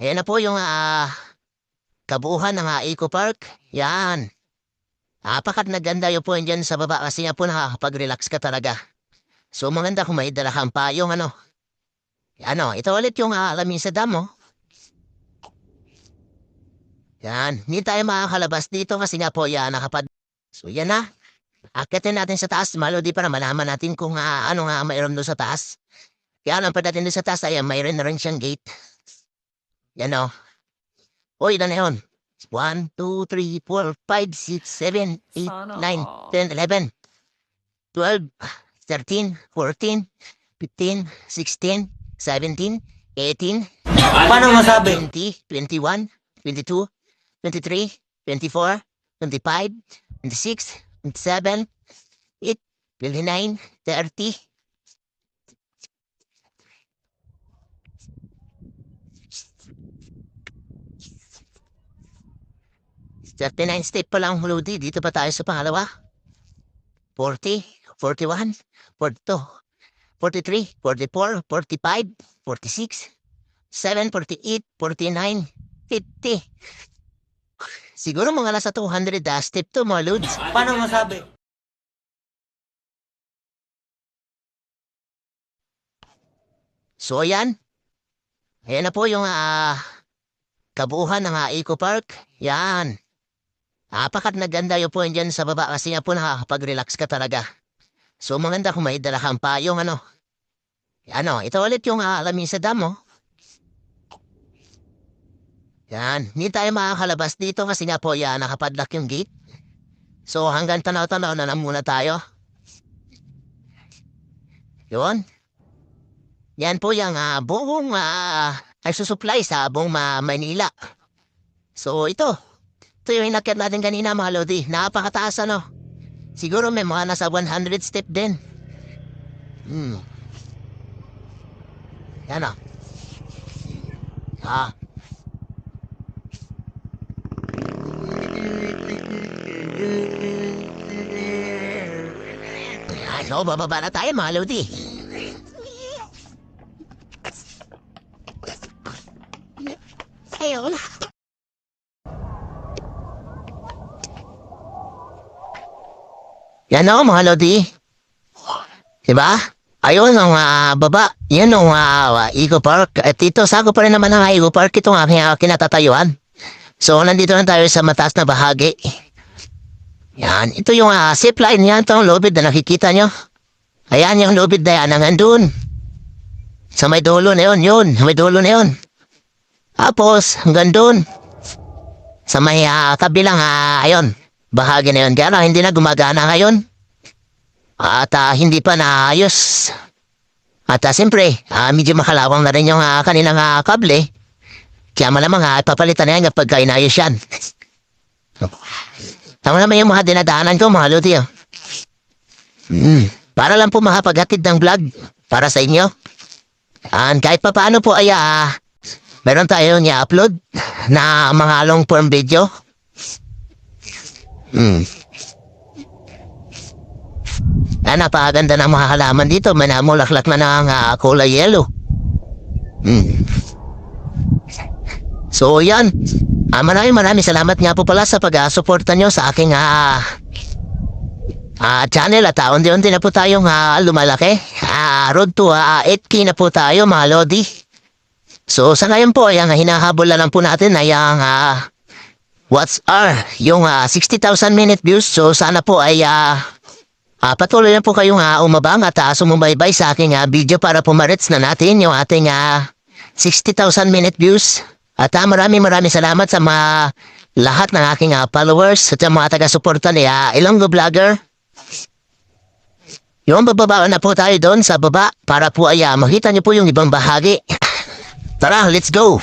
Ayan na po yung ah, kabuuhan ng ah, Eco Park. Yan. Apakat na ganda yung po dyan sa baba kasi nga po nakakapag-relax ka talaga. So maganda kung may dala kang payong ano. Ano, ito ulit yung uh, alamin sa damo. Yan, hindi tayo makakalabas dito kasi nga po yan nakapad... So yan na. Akitin natin sa taas, malo di para malaman natin kung ah, ano nga mayroon doon sa taas. Kaya lang pagdating doon sa taas, ay mayroon na rin siyang gate. Yan o. Uy, na na yun. 1, 2, 3, 4, 5, 6, 7, 8, Sana 9, 10, 11, 12, 13, 14, 15, 16, 17, 18, Paano masabi? 20, 21, 22, 23, 24, 25, 26, 27, 8, 29, 30, Thirty-nine step pa lang huludi. Dito pa tayo sa pangalawa. 40, 41, 42, 43, 44, 45, 46, 7, 48, 49, 50. Siguro mga nasa 200 ah, step to mga loads. Paano masabi? So ayan. Ayan na po yung ah, kabuuhan ng ah, Eco Park. Yan. Apakat na ganda yung po dyan sa baba kasi nga po nakakapag-relax ka talaga. So maganda kung may dala kang payong ano. Ano, ito ulit yung ah, alamin sa damo. Yan, hindi tayo makakalabas dito kasi nga po yan, nakapadlock yung gate. So hanggang tanaw-tanaw na lang muna tayo. Yun. Yan po yung ah, buong uh, ay susupply sa buong Ma- Manila. So ito, ito yung inakit natin kanina mga Lodi. Napakataas ano. Siguro may mga nasa 100 step din. Hmm. Yan. Ah. Ay, so, bababa na tayo mga Lodi. Ayun. Yan o, mga Lodi. Diba? Ayun ang ah, baba. Yan ang uh, Eco Park. At ito, sago pa rin naman ang Eco Park. Ito ang aking ah, kinatatayuan. So, nandito na tayo sa mataas na bahagi. Yan. Ito yung uh, zipline yan. Itong lubid na nakikita nyo. Ayan yung lubid na yan. Ang andun. Sa may dulo na yun. Yun. May dulo na yun. Tapos, hanggang doon. Sa may ah, kabilang, ah, ayun, bahagi na yun. Kaya lang, hindi na gumagana ngayon. At ah, hindi pa naayos. At uh, siyempre, ah, medyo makalawang na rin yung ah, kanilang ah, kable. Kaya malamang ah, papalitan na yan kapag inayos yan. Tama naman yung mga dinadaanan ko, mga luti. Oh. Mm, para lang po makapaghatid ng vlog para sa inyo. And kahit pa paano po ay ah, meron tayong i-upload na mga long form video. Hmm. Ah, napakaganda ng mga halaman dito. May namulaklak na ng ah, kulay yellow. Hmm. So, yan. Ah, maraming maraming salamat nga po pala sa pag-suporta nyo sa aking ah, ah, channel at uh, unti-unti na po tayong ah, lumalaki. Ah, road to ah, 8K na po tayo mga Lodi. So sa ngayon po, ang hinahabol na lang po natin ay ang ah, what's are yung ah, 60,000 minute views. So sana po ay ah, ah, patuloy na po kayong ah, umabang at ah, sumubaybay sa aking ah, video para pumarits na natin yung ating ah, 60,000 minute views. At ah, maraming maraming salamat sa mga lahat ng aking ah, followers at mga taga-suporta ni ah, Ilonggo Vlogger. Yung bababa na po tayo doon sa baba para po ay ah, makita niyo po yung ibang bahagi. Tara, let's go!